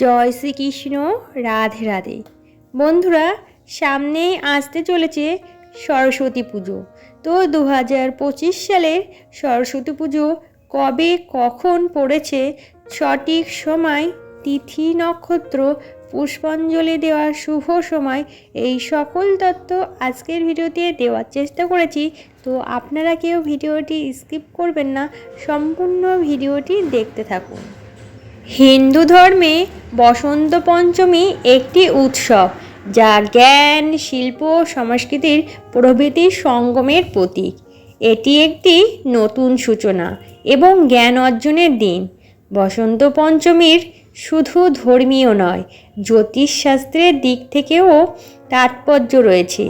জয় শ্রীকৃষ্ণ, রাধে রাধে। বন্ধুরা, সামনেই আসতে চলেছে সরস্বতী পুজো। তো দু হাজার পঁচিশ সালের সরস্বতী পুজো কবে, কখন পড়েছে সঠিক সময়, তিথি, নক্ষত্র, পুষ্পাঞ্জলি দেওয়ার শুভ সময়, এই সকল তথ্য আজকের ভিডিওতে দেওয়ার চেষ্টা করেছি। তো আপনারা কেউ ভিডিওটি স্কিপ করবেন না, সম্পূর্ণ ভিডিওটি দেখতে থাকুন। হিন্দু ধর্মে বসন্ত পঞ্চমী একটি উৎসব, যা জ্ঞান, শিল্প সংস্কৃতির প্রভৃতির সঙ্গমের প্রতীক। এটি একটি নতুন সূচনা এবং জ্ঞান অর্জনের দিন। বসন্ত পঞ্চমীর শুধু ধর্মীয় নয়, জ্যোতিষশাস্ত্রের দিক থেকেও তাৎপর্য রয়েছে।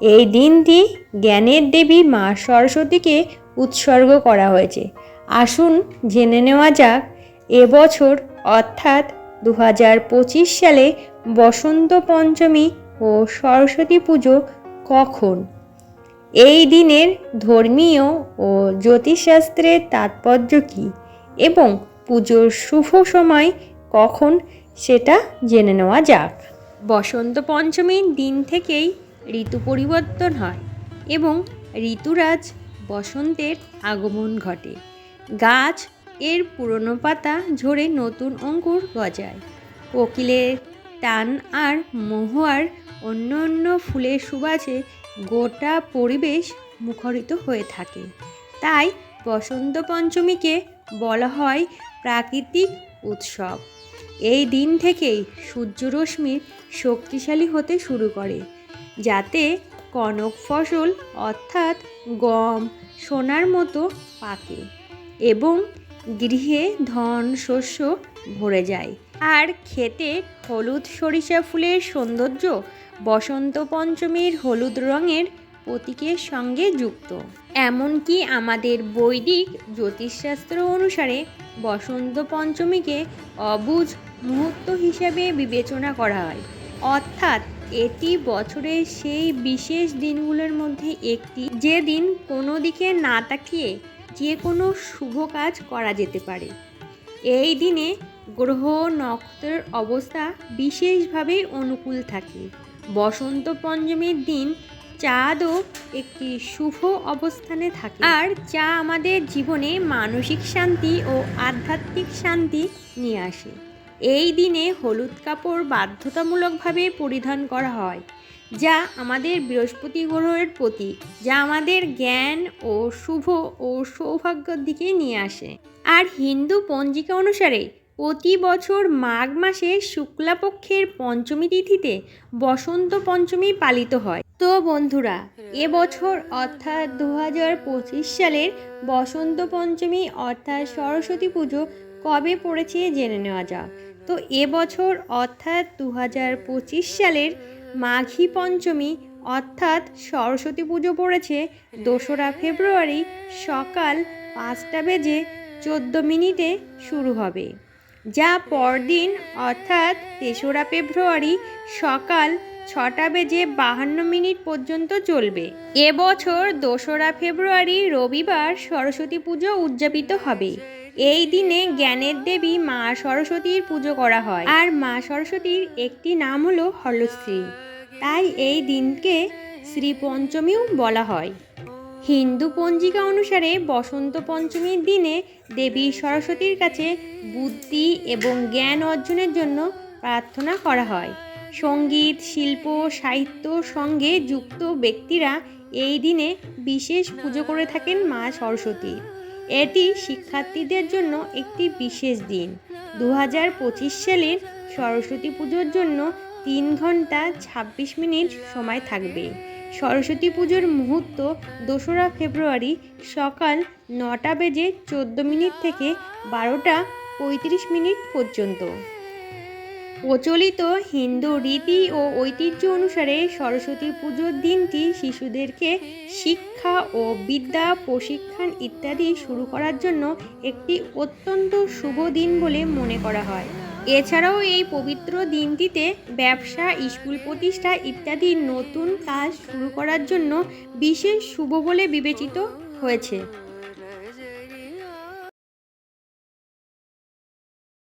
এই দিনটি জ্ঞানের দেবী মা সরস্বতীকে উৎসর্গ করা হয়েছে। আসুন জেনে নেওয়া যাক এবছর অর্থাৎ দু হাজার পঁচিশ সালে বসন্ত পঞ্চমী ও সরস্বতী পুজো কখন? এই দিনের ধর্মীয় ও জ্যোতিষশাস্ত্রের তাৎপর্য কী এবং পুজোর শুভ সময় কখন সেটা জেনে নেওয়া যাক। বসন্ত পঞ্চমীর দিন থেকেই ঋতু পরিবর্তন হয় এবং ঋতুরাজ বসন্তের আগমন ঘটে। গাছ এর পুরনো পাতা ঝরে নতুন অঙ্কুর গজায়। কোকিলের টান আর মহুয়ার অন্য অন্য ফুলের সুবাসে গোটা পরিবেশ মুখরিত হয়ে থাকে। তাই বসন্ত পঞ্চমীকে বলা হয় প্রাকৃতিক উৎসব। এই দিন থেকেই সূর্যরশ্মির শক্তিশালী হতে শুরু করে, যাতে কনক ফসল অর্থাৎ গম, সোনার মতো পাকে এবং গৃহে ধন শস্য ভরে যায়। আর খেতে হলুদ সরিষা ফুলের সৌন্দর্য বসন্ত পঞ্চমীর হলুদ রঙের প্রতীকের সঙ্গে যুক্ত। এমনকি আমাদের বৈদিক জ্যোতিষশাস্ত্র অনুসারে বসন্ত পঞ্চমীকে অবুজ মুহূর্ত হিসাবে বিবেচনা করা হয়। অর্থাৎ এটি বছরের সেই বিশেষ দিনগুলোর মধ্যে একটি। যে দিন কোনো দিকে না তাকিয়ে যে কোনো শুভ কাজ করা যেতে পারে। এই দিনে গ্রহ, নক্ষত্রের অবস্থা বিশেষভাবে অনুকূল থাকে। বসন্ত পঞ্চমীর দিন চাঁদও একটি শুভ অবস্থানে থাকে। আর চা আমাদের জীবনে মানসিক শান্তি ও আধ্যাত্মিক শান্তি নিয়ে আসে। এই দিনে হলুদ কাপড় বাধ্যতামূলকভাবে পরিধান করা হয়। যা আমাদের বৃহস্পতি গ্রহের প্রতীক, যা আমাদের জ্ঞান ও শুভ ও সৌভাগ্যের দিকে নিয়ে আসে। আর হিন্দু পঞ্জিকা অনুসারে প্রতি বছর মাঘ মাসে শুক্লাপক্ষের পঞ্চমী তিথিতে বসন্ত পঞ্চমী পালিত হয়। তো বন্ধুরা এবছর অর্থাৎ দু হাজার পঁচিশ সালের বসন্ত পঞ্চমী অর্থাৎ সরস্বতী পুজো কবে পড়েছে জেনে নেওয়া যাক। তো এবছর অর্থাৎ দু হাজার পঁচিশ সালের মাঘী পঞ্চমী, অর্থাৎ সরস্বতী পুজো পড়েছে দোসরা ফেব্রুয়ারি সকাল পাঁচটা বেজে চোদ্দ মিনিটে শুরু হবে। যা পরদিন, অর্থাৎ তেসরা ফেব্রুয়ারি সকাল ছটা বেজে বাহান্ন মিনিট পর্যন্ত চলবে। এবছর দোসরা ফেব্রুয়ারি রবিবার সরস্বতী পুজো উদযাপিত হবে। এই দিনে জ্ঞানের দেবী মা সরস্বতীর পুজো করা হয়। আর মা সরস্বতীর একটি নাম হলো হলশ্রী। তাই এই দিনকে শ্রী পঞ্চমীও বলা হয়। হিন্দু পঞ্জিকা অনুসারে বসন্ত পঞ্চমীর দিনে দেবী সরস্বতীর কাছে বুদ্ধি এবং জ্ঞান অর্জনের জন্য প্রার্থনা করা হয়। সংগীত, শিল্প, সাহিত্য সঙ্গে যুক্ত ব্যক্তিরা এই দিনে বিশেষ পুজো করে থাকেন মা সরস্বতী। এটি শিক্ষার্থীদের জন্য একটি বিশেষ দিন। দু হাজার পঁচিশ সালের সরস্বতী পুজোর জন্য তিন ঘণ্টা ছাব্বিশ মিনিট সময় থাকবে। সরস্বতী পুজোর মুহূর্ত দোসরা ফেব্রুয়ারি সকাল নটা বেজে চোদ্দ মিনিট থেকে বারোটা পঁয়ত্রিশ মিনিট পর্যন্ত। প্রচলিত হিন্দু রীতি ও ঐতিহ্য অনুসারে সরস্বতী পুজোর দিনটি শিশুদেরকে শিক্ষা ও বিদ্যা, প্রশিক্ষণ ইত্যাদি শুরু করার জন্য একটি অত্যন্ত শুভ দিন বলে মনে করা হয়। এছাড়াও এই পবিত্র দিনটিতে ব্যবসা, স্কুল প্রতিষ্ঠা ইত্যাদি নতুন কাজ শুরু করার জন্য বিশেষ শুভ বলে বিবেচিত হয়েছে।